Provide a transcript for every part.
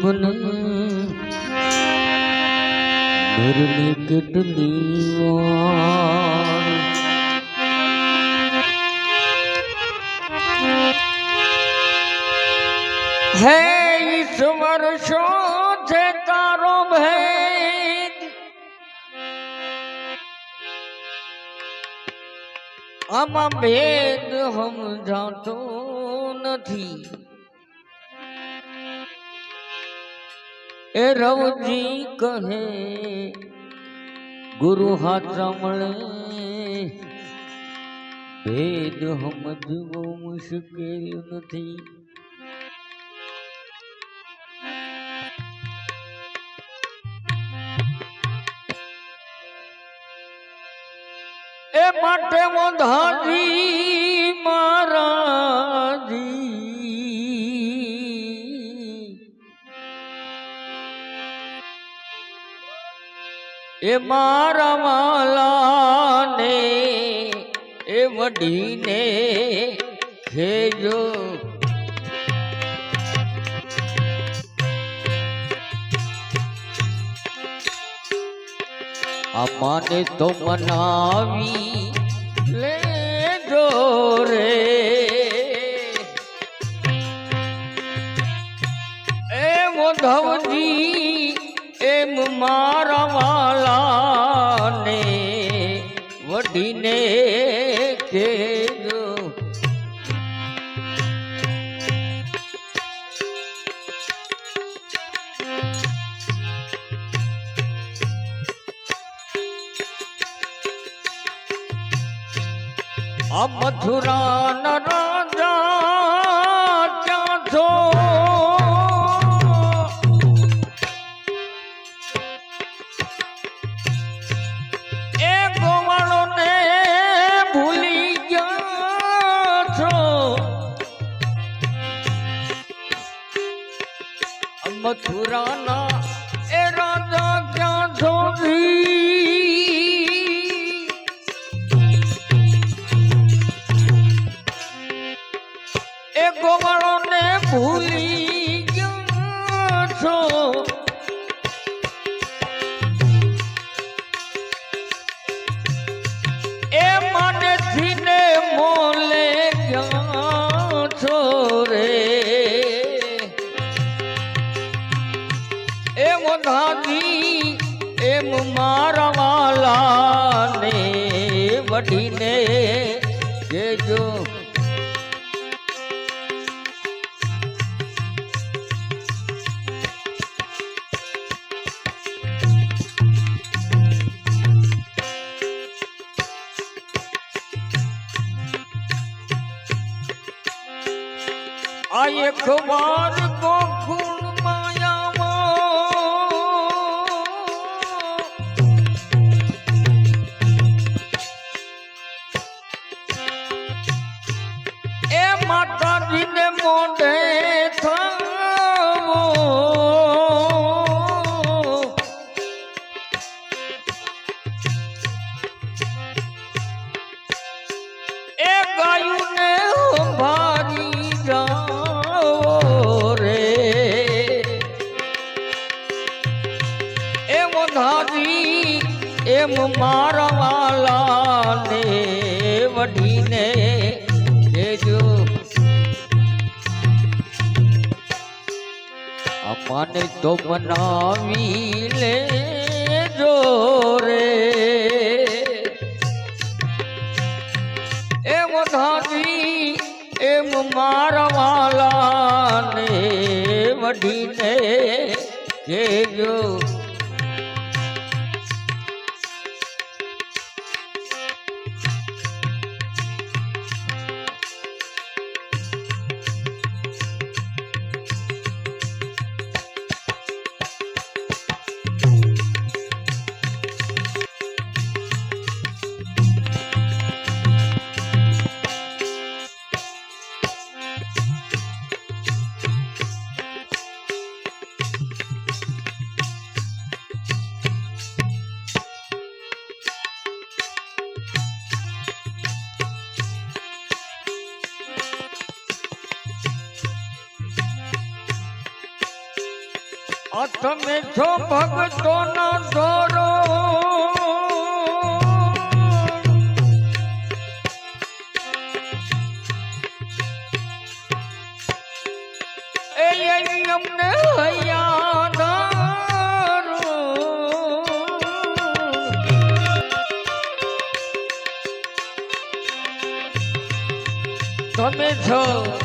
ઘરની કેટલી વાર. હે ઈશ્વર શું છે તારો ભેદ? આમાં ભેદ સમજાતો નથી. એ રવજી કહે ગુરુ હાથા મળે ભેદ સમજવો મુશ્કેલ નથી. એ માટે મોધાજી એ મારા માલાને એ વડીને ખેજો અમાને તો મનાવી લેજો રે. એ મોધવજી એમ મારા વાલાને વઢીને કેજો આ મથુરા ભૂલી ગયા છો. એ મને થીને મોલે ગયા છો રે. એ મોધાજી એમ મારા વાલાને વઢીને કેજો માતાજીને મોઢે થાવો. એ ગાયુંને સંભાળી જાઓ રે. એમ ધારી એમ મારા વાલાને વઢીને અમાને તો બનાવી લેજો રે. એમ ધાની એમ મારા વાલાને વઢીને કેજો આ છો ભગતો નો દોરો તમે છો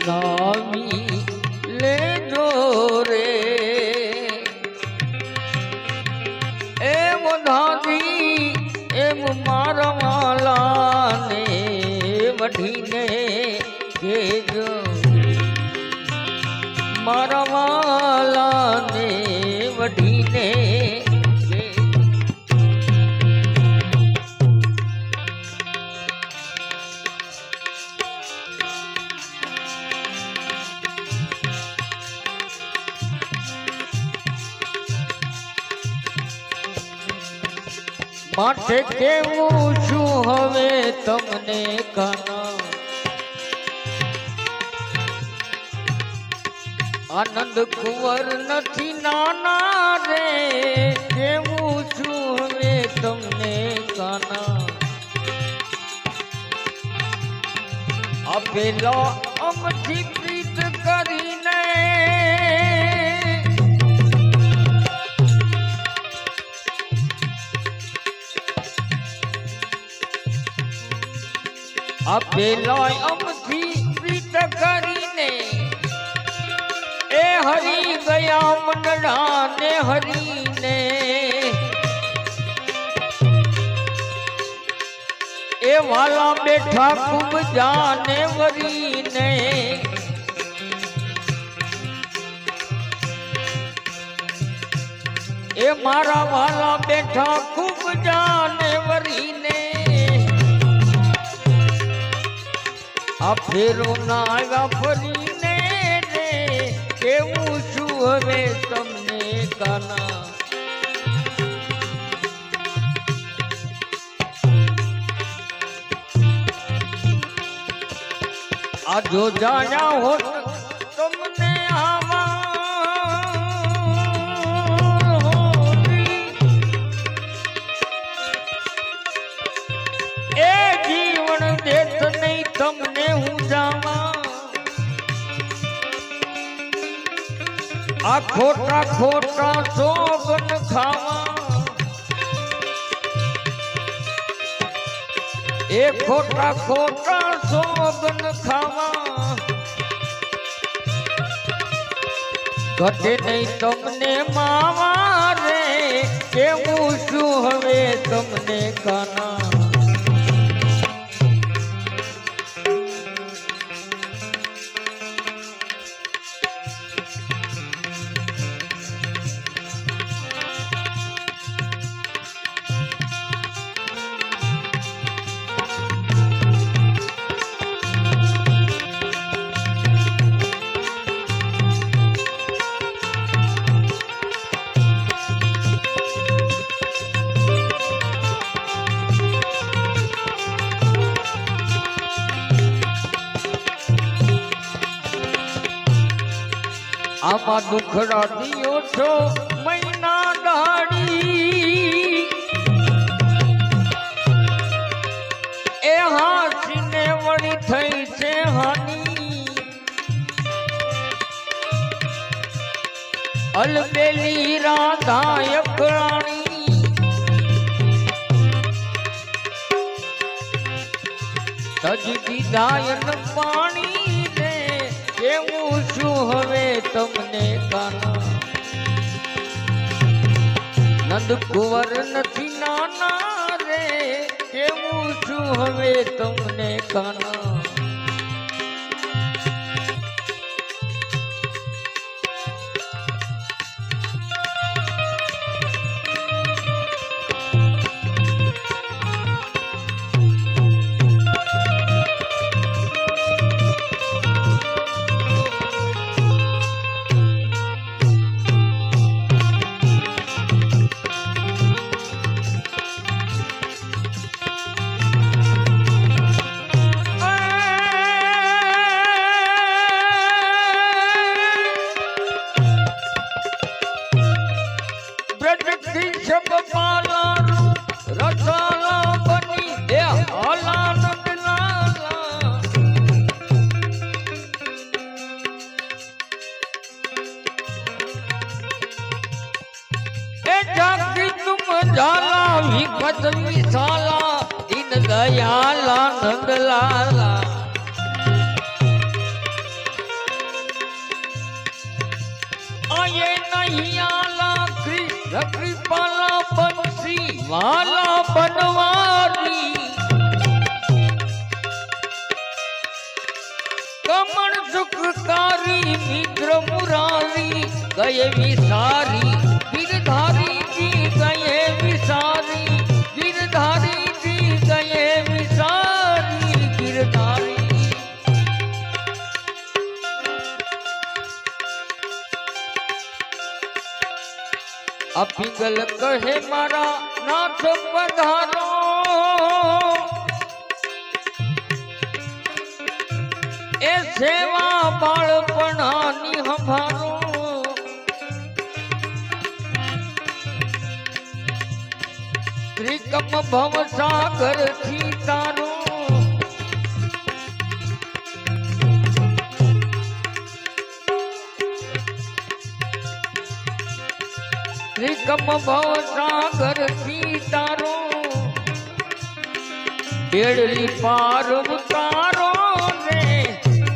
તો માટે કેવું છું હવે તમને કાના આનંદ કુંવર નથી નાના રે, કેવું છું હવે તમને કાના આપેલો અમથી આપેલો અમથી પ્રીત કરીને. એ હરી ગયા મંડળા ને હરીને. એ વાલા બેઠા ખૂબ જાને વરીને. એ મારા વાલા બેઠા ખૂબ જાને વરીને. આ ફેરો ના આવ્યા ફરીને રે કેવું શું હવે તમને કાના. આ જો જાણ્યા હોત ખોટા ખોટા સોગન ખાવા. એ ખોટા ખોટા સોગન ખાવા. ઘટે નહીં તમને માવા રે, કેવું શું હવે તમને કાના? આમાં દુખડા દિયો છો, મહિના દાડી એ હાસીને વળી થઈ છે હાની. અલબેલી રાધા યકરાણી તજ દીધાયન પાણી. શું હવે તમને કાના નંદ કુંવર નથી નાના રે કેવું છું હવે તમને કાના દયાલા નંદલાલા આયે નહીં આલા કૃષ્ણ કૃપાલા બંસી વાલા કમળ સુખકારી મિત્ર મુરારી કયવી વિસારી અપિંગલ કહે મારા નાથ પધારો એ સેવા બાળપણાની હંભારો ત્રિકમ ભવ સાગરથી તારો ભવ સાગરથી તારો. બેડલી પાર ઉતારો ને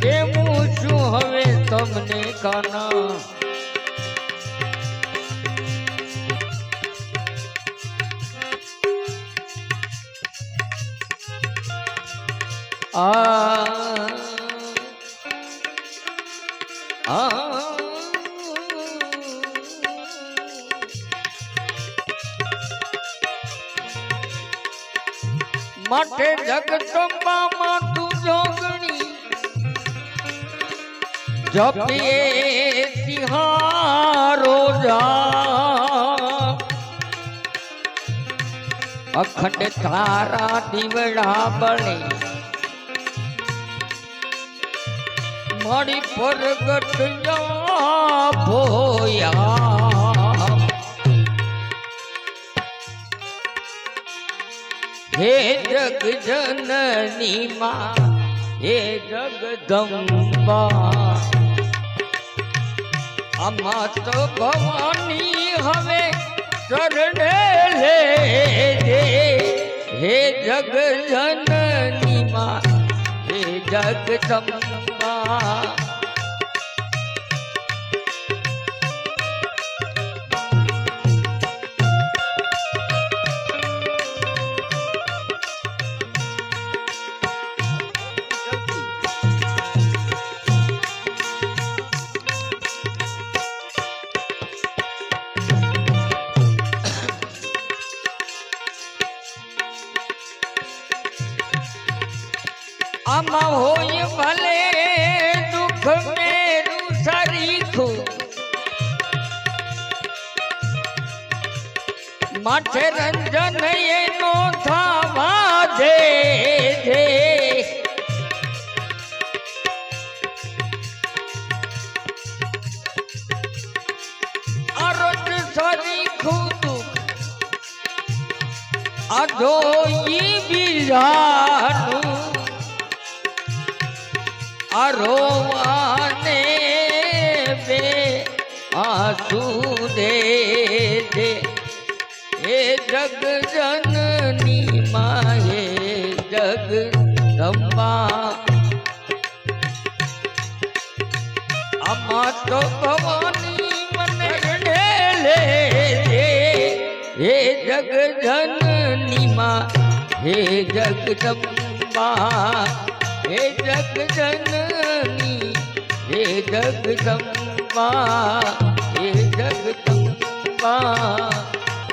કેવું છું હવે તમને કાના આ આ માટે જગદંબામાં તું જોગણી. જપીએ સિંહારો જા અખંડ તારા દીવડા બળે મારી પ્રગટ જા ભોયા હે જગ જનની માં હે જગદંબા આમાં તો ભવાની હવે ચરણે લે દે હે જગ જનની માં હે જગદંબા. આમાં હોય ભલે દુઃખ મેરું સરીખું માથે રંજન એનો થવા દે દે. અરજ સરીખું દુઃખ અધોઈ બીજાનું અરોવાને બે આસુ દે દે હે જગ જનની માએ જગ રમ્મા આમાં તો ભવાની મને લે લે જગજનની માં હે જગદંબા હે જગજનની હે જગદંબા હે જગદંબા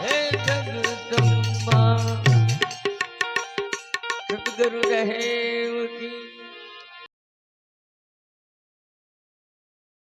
હે જગદંબા સદગુરુ રહે